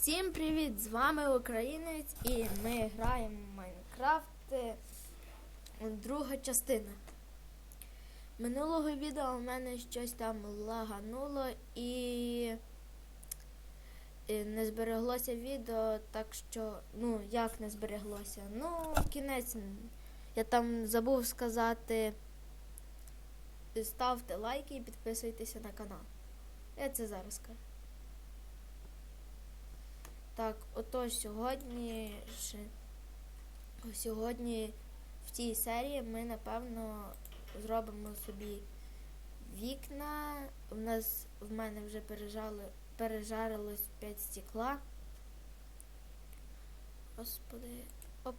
Всім привіт! З вами Українець і ми граємо в Майнкрафт. е, Друга частина. Минулого відео у мене щось там лагануло і не збереглося відео, так що, ну, як не збереглося? Ну, кінець. Я там забув сказати. Ставте лайки і підписуйтеся на канал. Я це зараз скажу. Так, отож сьогодні сьогодні в цій серії ми напевно зробимо собі вікна. У нас в мене вже пережали, пережарилось 5 стекла. Господи, оп.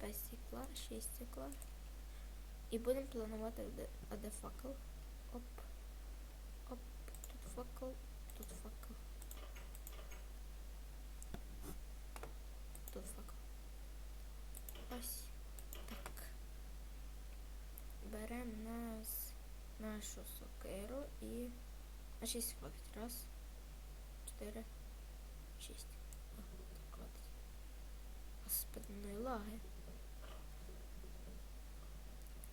5 стекла, 6 стекла. І будемо планувати а де факел. Оп. Оп, тут факел, тут факел. Тут факел. Ось так. Беремо нас нашу сокиру і на 6 хватить. Раз, чотири, шість. Хватить. Господи, ну лаги.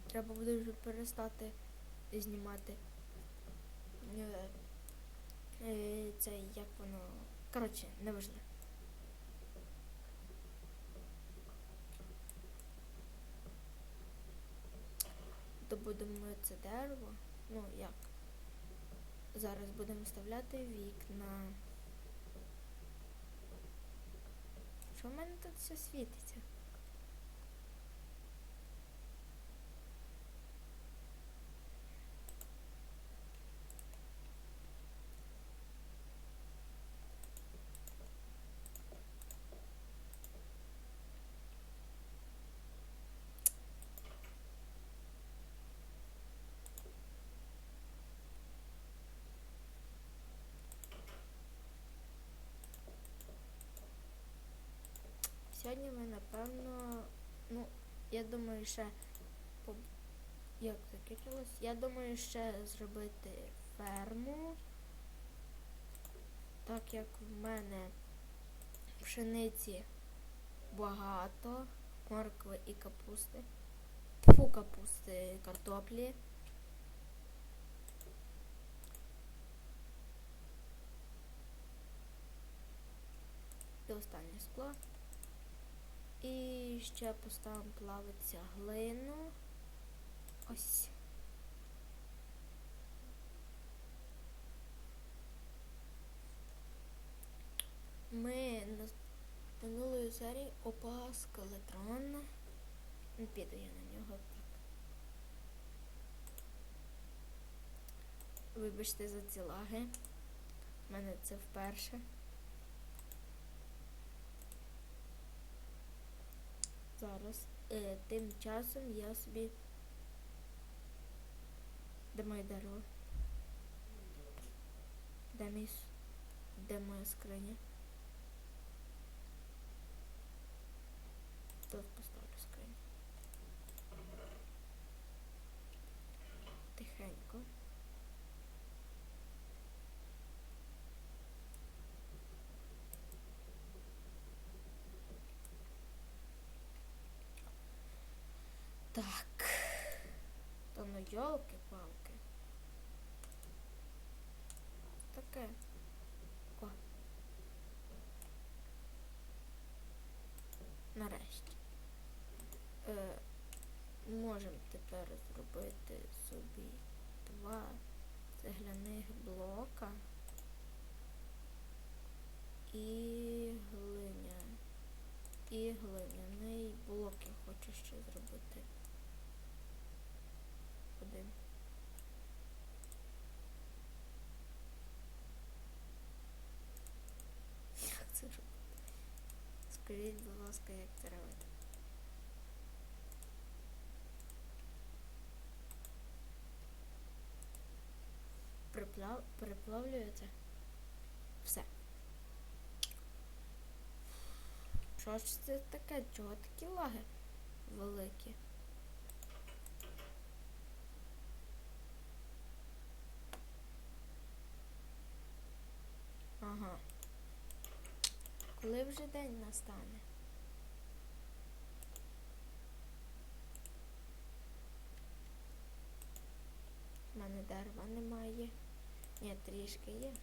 Треба буде вже перестати знімати. е, е, Це як воно. Коротше, Добудемо це дерево. Ну як? Зараз будемо вставляти вікна. Що в мене тут все світиться? Сьогодні ми, напевно, ну, я думаю, ще як закінчилось? Я думаю, ще зробити ферму. Так як в мене пшениці багато, моркви і капусти. Фу, капусти, картоплі. І останнє скло. І ще поставимо плавиться глину. Ось. Ми на минулої серії опа скелетрон. Не піду я на нього так. Вибачте за ці лаги. У мене це вперше. Зараз. Е, тим часом я собі. Де моє дерево? Де мій... Де моя скриня? Тут поставлю скриню. Тихенько. Так. Та ну йолки-палки. Таке. О. Нарешті. Е, можемо тепер зробити собі два цегляних блока і глиня. І глиняний блок я хочу ще зробити. Один. Як це робити? Скажіть, будь ласка, як це робити? Приплав... Приплавлюєте? Все. Що ж це таке? Чого такі лаги великі? Коли вже день настане? У мене дерева немає. Ні, трішки є.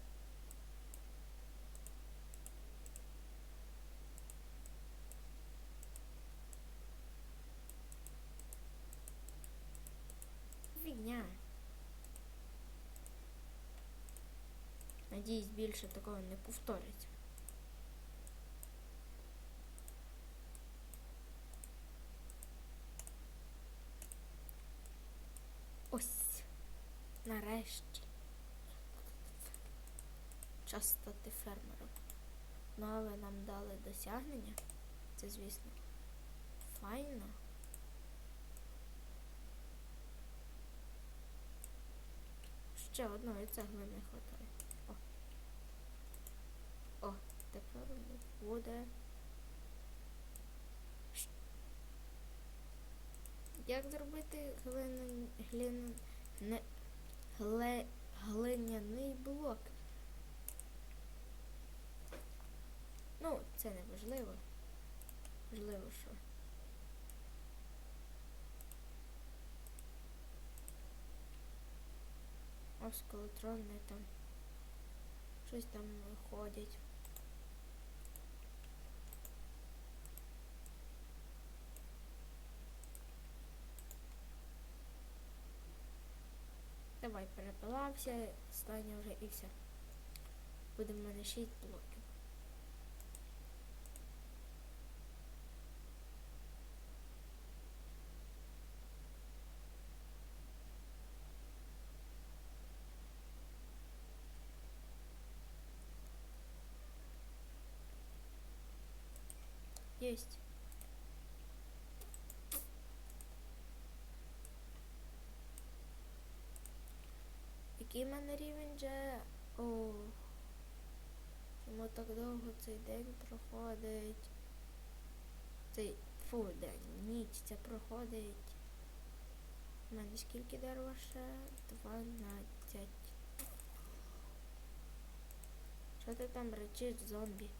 Фігня. Надіюсь, більше такого не повториться. Ось. Нарешті. Час стати фермером. Ну, нам дали досягнення. Це, звісно, файно. Ще одної цегли не вистачає. О. О, тепер буде. Як зробити глин... Не... Гле... глиняний блок? Ну, це не важливо. Важливо, що. Ось колотрони там. Щось там ходять. Давай перепилався, стане вже і все. Буде в мене 6 блоків. Есть. Який в мене рівень вже? О. Чому так довго цей день проходить? Цей фу, день, ніч це проходить. У мене скільки дерева ще? 12. Що ти там речиш, зомбі?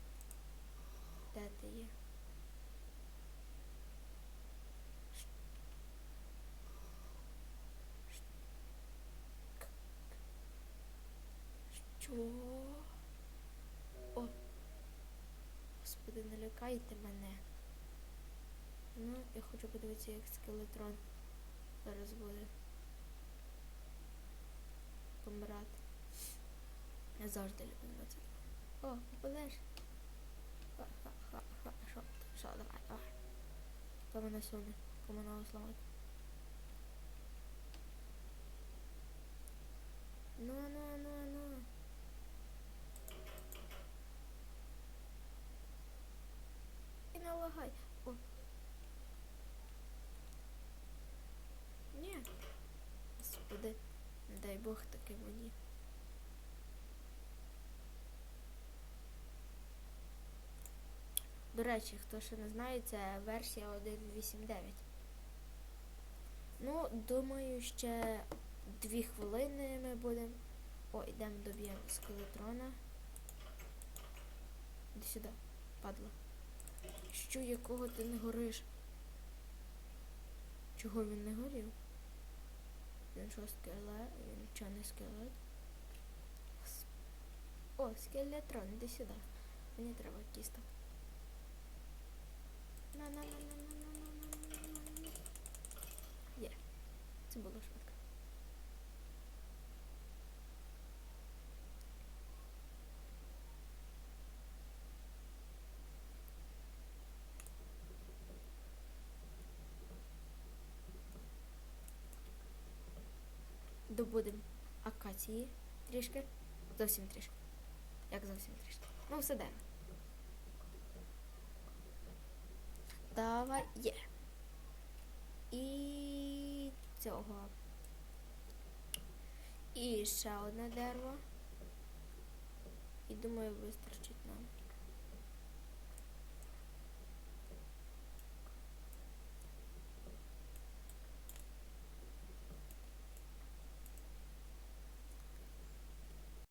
Де ти є? Що? О! Господи, не лякайте мене. Ну, я хочу подивитися, як скелетрон зараз буде помирати. Я завжди люблю це. О, попадеш? Ха-ха-ха-ха. Що? Що, давай, давай. Хто мене суне? Кому мене ну, ну, ну. І не лагай. О. Ні. Не дай Бог таке мені. До речі, хто ще не знає, це версія 1.8.9. Ну, думаю, ще дві хвилини ми будемо. О, йдемо доб'ємо скелетрона. Іди сюди, падла. Що, якого ти не гориш? Чого він не горів? Він що скелет? Він що не скелет? Гос- О, скелетрон, іди сюди. Мені треба кісток. на на на на на на на на на на Є. Це було швидко. Добудемо акації трішки. Зовсім трішки. Як зовсім трішки. Ну, все дерево. Давай є. І цього. І ще одне дерево. І думаю, вистачить нам.